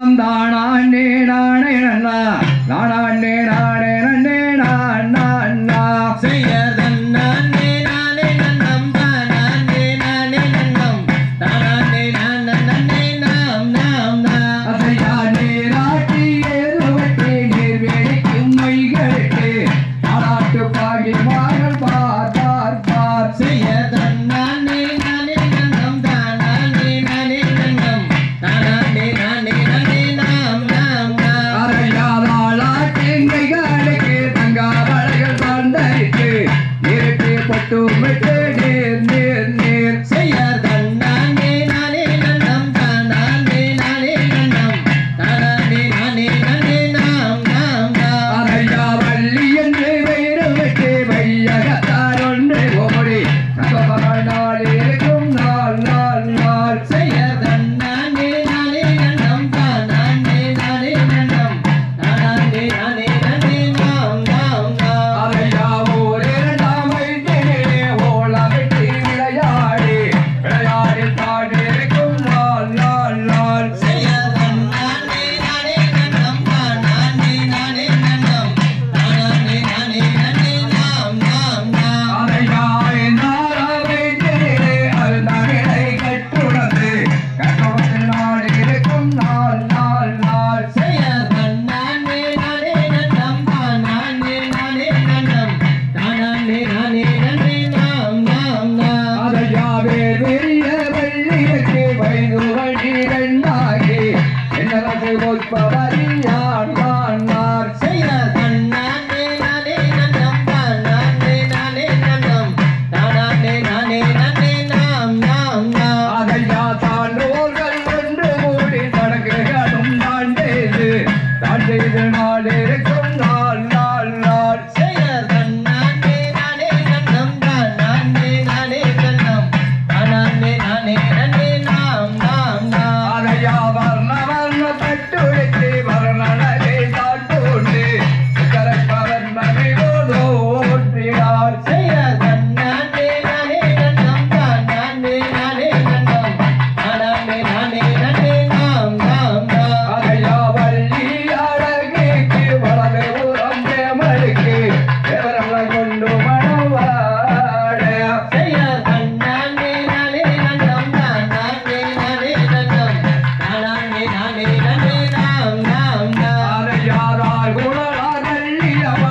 தானாண்டே நானே நன்னா நானாண்டே நாடே நன்னே நான் நான் செய்யதன் did. இரண்டாகி என்னரசை பொற்பவரியான் வாழ்வார் செய்த தன்னானே நானே நன்னம் தானானே நானே நன்னம் தானானே நானே நானே நாம் நாம் நாம் அதையா தான் நூல்கள் ஆராய் உலகாதல்லியவ